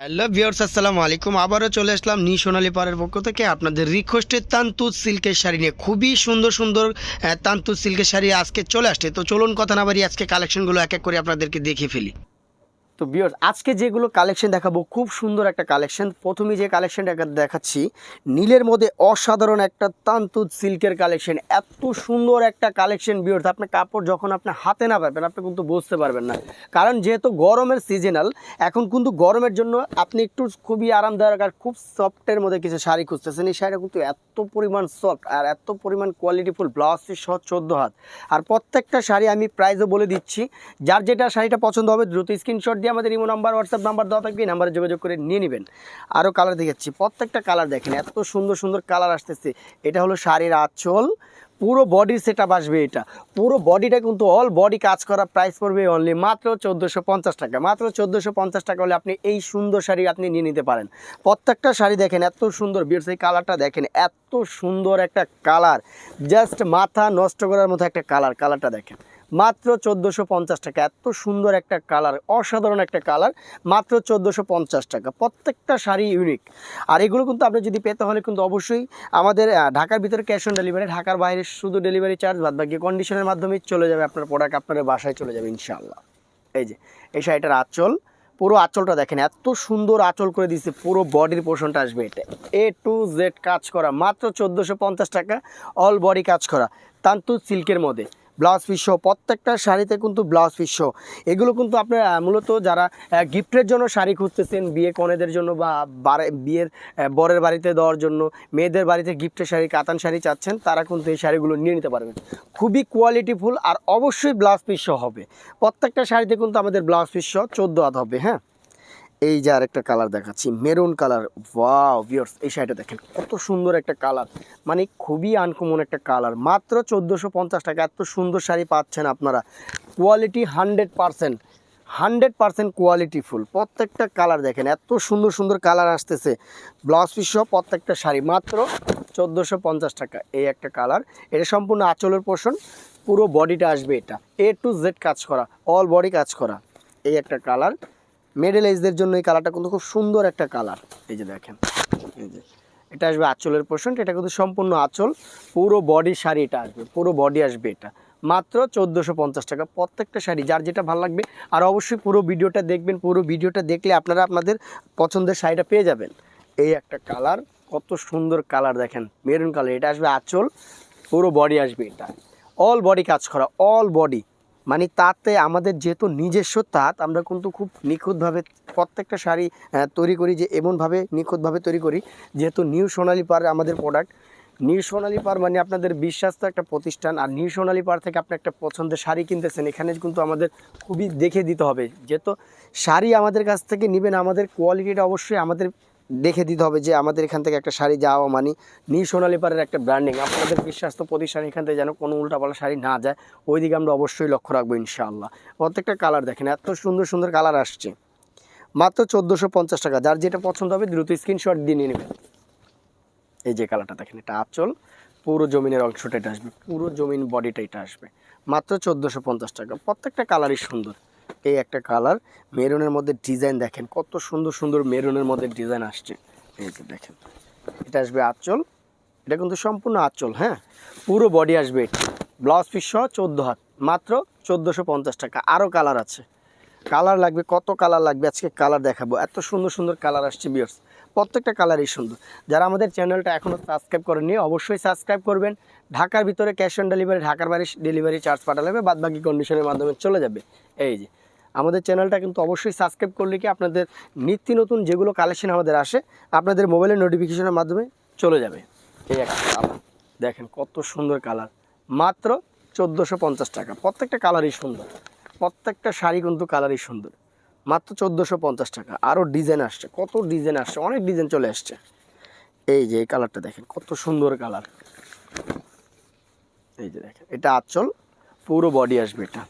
Hello viewers আসসালামু আলাইকুম। আবারও চলে আসলাম নি সোনালী পাড়ের পক্ষ থেকে আপনাদের রিকোয়েস্টের তান্তুত সিল্কের শাড়ি নিয়ে। খুবই সুন্দর সুন্দর তান্তুত সিল্কের শাড়ি আজকে চলে আসছে। তো চলুন কথা না বাড়ি আজকে কালেকশনগুলো এক এক করে আপনাদেরকে দেখিয়ে ফেলি। তো ভিউয়ার্স আজকে যেগুলো কালেকশন দেখাবো, খুব সুন্দর একটা কালেকশন প্রথমে যে কালেকশনটা দেখাচ্ছি, নীলের মধ্যে অসাধারণ একটা তান্তুজ সিল্কের কালেকশন এত সুন্দর একটা কালেকশন ভিউয়ার্স আপনার কাপড় যখন আপনি হাতে না পাবেন, আপনি কিন্তু বুঝতে পারবেন না। কারণ যেহেতু গরমের সিজনাল এখন কিন্তু গরমের জন্য আপনি একটু খুবই আরামদায়ক আর খুব সফটের মধ্যে কিছু শাড়ি খুঁজতেছেন। এই শাড়িটা কিন্তু এত পরিমাণ সফট আর এত পরিমাণ কোয়ালিটিফুল ব্লাউজ সহ চোদ্দ হাত। আর প্রত্যেকটা শাড়ি আমি প্রাইজও বলে দিচ্ছি। যার যেটা শাড়িটা পছন্দ হবে, দ্রুত স্ক্রিনশট দিয়ে আমাদের ইমো নাম্বার হোয়াটসঅ্যাপ নাম্বার দেওয়া থাকবে, এই নাম্বারে যোগাযোগ করে নিয়ে নেবেন। আরও কালার দেখাচ্ছি। প্রত্যেকটা কালার দেখেন, এত সুন্দর সুন্দর কালার আসতেছে। এটা হলো শাড়ির আঁচল। পুরো বডির সেট আসবে এটা। পুরো বডিটা কিন্তু অল বডি কাজ করা প্রাইস পড়বে অনলি মাত্র চোদ্দোশো পঞ্চাশ টাকা। মাত্র চোদ্দোশো পঞ্চাশ টাকা হলে আপনি এই সুন্দর শাড়ি আপনি নিয়ে নিতে পারেন। প্রত্যেকটা শাড়ি দেখেন, এত সুন্দর বিয়ার্স এই কালারটা দেখেন, এত সুন্দর একটা কালার জাস্ট মাথা নষ্ট করার মতো একটা কালার কালারটা দেখেন। মাত্র চোদ্দোশো পঞ্চাশ টাকা। এত সুন্দর একটা কালার, অসাধারণ একটা কালার, মাত্র চোদ্দোশো পঞ্চাশ টাকা। প্রত্যেকটা শাড়ি ইউনিক আর এগুলো কিন্তু আপনি যদি পেতে হলে কিন্তু অবশ্যই আমাদের ঢাকার ভিতরে ক্যাশ অন ডেলিভারি ঢাকার বাইরে শুধু ডেলিভারি চার্জ বাদ বাকি কন্ডিশনের মাধ্যমে চলে যাবে আপনার প্রোডাক্ট আপনার বাসায় চলে যাবে ইনশাআল্লাহ। এই যে, এই শাড়িটার আঁচল, পুরো আঁচলটা দেখেন, এত সুন্দর আঁচল করে দিচ্ছে পুরো বডির পোর্শনটা আসবে এটা। এ টু জেড কাজ করা, মাত্র চোদ্দোশো টাকা অল বডি কাজ করা। তান্তু সিল্কের মধ্যে। ব্লাউজ পিস প্রত্যেকটা শাড়িতে কিন্তু ব্লাউজ পিস এগুলো কিন্তু আপনার মূলত যারা গিফটের জন্য শাড়ি খুঁজতেছেন, বিয়ে কনেদের জন্য বা বিয়ের বরের বাড়িতে দেওয়ার জন্য, মেয়েদের বাড়িতে গিফটের শাড়ি, কাতান শাড়ি চাচ্ছেন, তারা কিন্তু এই শাড়িগুলো নিয়ে নিতে পারবেন। খুবই কোয়ালিটিফুল আর অবশ্যই ব্লাউজ পিস হবে। প্রত্যেকটা শাড়িতে কিন্তু আমাদের ব্লাউজ পিস চোদ্দ হাত হবে হ্যাঁ? এই যে আরেকটা কালার দেখাচ্ছি মেরুন কালার ওয়াও ভিউয়ার্স এই শাড়িটা দেখেন, কত সুন্দর একটা কালার মানে খুবই আনকমন একটা কালার মাত্র চোদ্দোশো পঞ্চাশ টাকা, এত সুন্দর শাড়ি পাচ্ছেন আপনারা। Quality hundred percent hundred percent quality full প্রত্যেকটা কালার দেখেন, এত সুন্দর সুন্দর কালার আসতেছে। ব্লাউজ পিস সহ প্রত্যেকটা শাড়ি, মাত্র চোদ্দোশো পঞ্চাশ টাকা এই একটা কালার এটা সম্পূর্ণ আঁচলের পোষণ পুরো বডিটা আসবে এটা। এ টু জেড কাজ করা অল বডি কাজ করা। এই একটা কালার মিডল এজদের জন্য এই কালারটা কিন্তু খুব সুন্দর একটা কালার এই যে দেখেন, এই যে, এটা আসবে আঁচলের পোর্শন এটা কিন্তু সম্পূর্ণ আঁচল, পুরো বডি শাড়ি এটা আসবে, পুরো বডি আসবে এটা। মাত্র চোদ্দোশো পঞ্চাশ টাকা প্রত্যেকটা শাড়ি, যার যেটা ভালো লাগবে, আর অবশ্যই পুরো ভিডিওটা দেখবেন, পুরো ভিডিওটা দেখলে আপনারা আপনাদের পছন্দের শাড়িটা পেয়ে যাবেন। এই একটা কালার কত সুন্দর কালার দেখেন মেরুন কালার এটা আসবে আঁচল, পুরো বডি আসবে এটা। অল বডি কাজ করা অল বডি মানে তাতে আমাদের যেহেতু নিজস্ব তাঁত, আমরা কিন্তু খুব নিখুঁতভাবে প্রত্যেকটা শাড়ি তৈরি করি যে এমনভাবে নিখুঁতভাবে তৈরি করি, যেহেতু নিউ সোনালি পার আমাদের প্রোডাক্ট নিউ সোনালি পার মানে আপনাদের বিশ্বাস্ত একটা প্রতিষ্ঠান, আর নিউ সোনালি পার থেকে আপনি একটা পছন্দের শাড়ি কিনতেছেন, এখানে কিন্তু আমাদের খুবই দেখে দিতে হবে। যেহেতু শাড়ি আমাদের কাছ থেকে নেবেন, আমাদের কোয়ালিটিটা অবশ্যই আমাদের দেখে দিতে হবে যে আমাদের এখান থেকে একটা শাড়ি যাওয়া মানে। নিউ সোনালি পারের একটা ব্র্যান্ডিং আপনাদের বিশ্বাস্ত প্রতিষ্ঠান এখান থেকে যেন কোনো উল্টাপাল্টা শাড়ি না যায় ওই দিকে আমরা অবশ্যই লক্ষ্য রাখব ইনশাআল্লাহ। প্রত্যেকটা কালার দেখেন, এত সুন্দর সুন্দর কালার আসছে। মাত্র চোদ্দোশো পঞ্চাশ টাকা, যার যেটা পছন্দ হবে দ্রুত স্ক্রিনশট দিয়ে নিয়ে নেবেন। এই যে কালারটা দেখেন, এটা আঁচল, পুরো জমিনের অংশটা এটা আসবে, পুরো জমিন বডিটা এটা আসবে। মাত্র চোদ্দোশো পঞ্চাশ টাকা, প্রত্যেকটা কালারই সুন্দর। এই একটা কালার মেরুনের মধ্যে ডিজাইন দেখেন, কত সুন্দর সুন্দর মেরুনের মধ্যে ডিজাইন আসছে। এই যে দেখেন, এটা আসবে আঁচল, এটা কিন্তু সম্পূর্ণ আঁচল হ্যাঁ? পুরো বডি আসবে ব্লাউজ পিস সহ চোদ্দ হাত, মাত্র চোদ্দোশো পঞ্চাশ টাকা। আরও কালার আছে। কালার লাগবে, কত কালার লাগবে? আজকে কালার দেখাবো। এত সুন্দর সুন্দর কালার আসছে বিয়ার্স প্রত্যেকটা কালারই সুন্দর। যারা আমাদের চ্যানেলটা এখনও সাবস্ক্রাইব করেননি, অবশ্যই সাবস্ক্রাইব করবেন। ঢাকার ভিতরে ক্যাশ অন ডেলিভারি ঢাকার বাড়ি ডেলিভারি চার্জ পাঠালে বাদবাকি কন্ডিশনের মাধ্যমে চলে যাবে। এই যে আমাদের চ্যানেলটা কিন্তু অবশ্যই সাবস্ক্রাইব করলে কি আপনাদের নিত্য নতুন যেগুলো কালেকশন আমাদের আসে, আপনাদের মোবাইলের নোটিফিকেশনের মাধ্যমে চলে যাবে। এই একটা কালার দেখেন কত সুন্দর কালার মাত্র চোদ্দোশো পঞ্চাশ টাকা। প্রত্যেকটা কালারই সুন্দর। প্রত্যেকটা শাড়ি কিন্তু কালারই সুন্দর। মাত্র চোদ্দোশো পঞ্চাশ টাকা। আরও ডিজাইন আসছে। কত ডিজাইন আসছে? অনেক ডিজাইন চলে আসছে। এই যে এই কালারটা দেখেন, কত সুন্দর কালার এই যে দেখেন, এটা আঁচল। পুরো বডি আসবে এটা।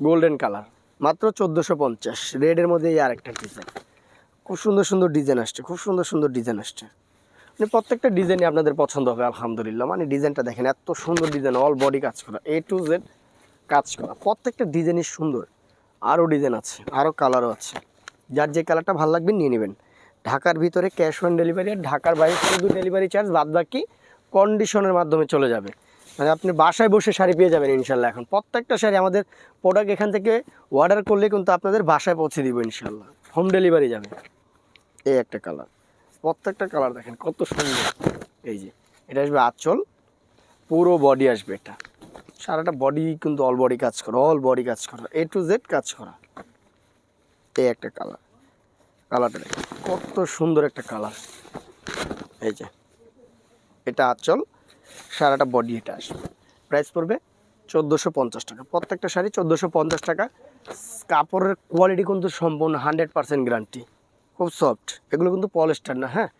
গোল্ডেন কালার মাত্র চোদ্দোশো পঞ্চাশ। রেডের মধ্যে এই আরেকটা ডিজাইন খুব সুন্দর সুন্দর ডিজাইন আসছে, খুব সুন্দর সুন্দর ডিজাইন আসছে। মানে প্রত্যেকটা ডিজাইনই আপনাদের পছন্দ হবে, আলহামদুলিল্লাহ। মানে ডিজাইনটা দেখেন, এত সুন্দর ডিজাইন অল বডি কাজ করা এ টু জেড কাজ করা। প্রত্যেকটা ডিজাইনই সুন্দর। আরও ডিজাইন আছে, আরও কালারও আছে। যার যে কালারটা ভালো লাগবে নিয়ে নেবেন। ঢাকার ভিতরে ক্যাশ অন ডেলিভারি আর ঢাকার বাইরে শুধু ডেলিভারি চার্জ বাদ বাকি কন্ডিশনের মাধ্যমে চলে যাবে। মানে আপনি বাসায় বসে শাড়ি পেয়ে যাবেন ইনশাল্লাহ এখন। প্রত্যেকটা শাড়ি আমাদের প্রোডাক্ট এখান থেকে অর্ডার করলে কিন্তু আপনাদের বাসায় পৌঁছে দিব ইনশাল্লাহ। হোম ডেলিভারি যাবে। এই একটা কালার প্রত্যেকটা কালার দেখেন, কত সুন্দর। এই যে, এটা আসবে আঁচল। পুরো বডি আসবে এটা। সারাটা বডি কিন্তু অল বডি কাজ করা অল বডি কাজ করা এ টু জেড কাজ করা। এই একটা কালার কালারটা দেখেন, কত সুন্দর একটা কালার এই যে, এটা আঁচল। সারাটা বডি এটা আসবে। প্রাইস পড়বে চোদ্দোশো পঞ্চাশ টাকা। প্রত্যেকটা শাড়ি চোদ্দোশো পঞ্চাশ টাকা। কাপড়ের কোয়ালিটি কিন্তু সম্পূর্ণ হান্ড্রেড পার্সেন্ট গ্যারান্টি খুব সফট এগুলো কিন্তু পলিস্টার না হ্যাঁ?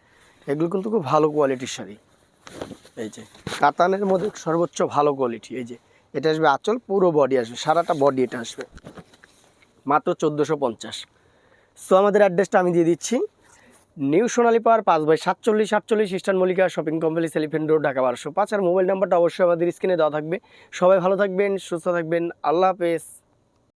এগুলো কিন্তু খুব ভালো কোয়ালিটির শাড়ি। এই যে, কাতানের মধ্যে সর্বোচ্চ ভালো কোয়ালিটি এই যে, এটা আসবে আঁচল, পুরো বডি আসবে, সারাটা বডি এটা আসবে। মাত্র চোদ্দোশো পঞ্চাশ। সো আমাদের অ্যাড্রেসটা আমি দিয়ে দিচ্ছি। নিউ সোনালী পাওয়ার পাঁচ বাই সাতচল্লিশ সাতচল্লিশ eastern Mallika shopping complex, elephant road, Dhaka বারোশো পাঁচ। আর মোবাইল নাম্বারটা অবশ্যই আমাদের স্ক্রিনে দেওয়া থাকবে। সবাই ভালো থাকবেন, সুস্থ থাকবেন। আল্লাহ হাফেজ।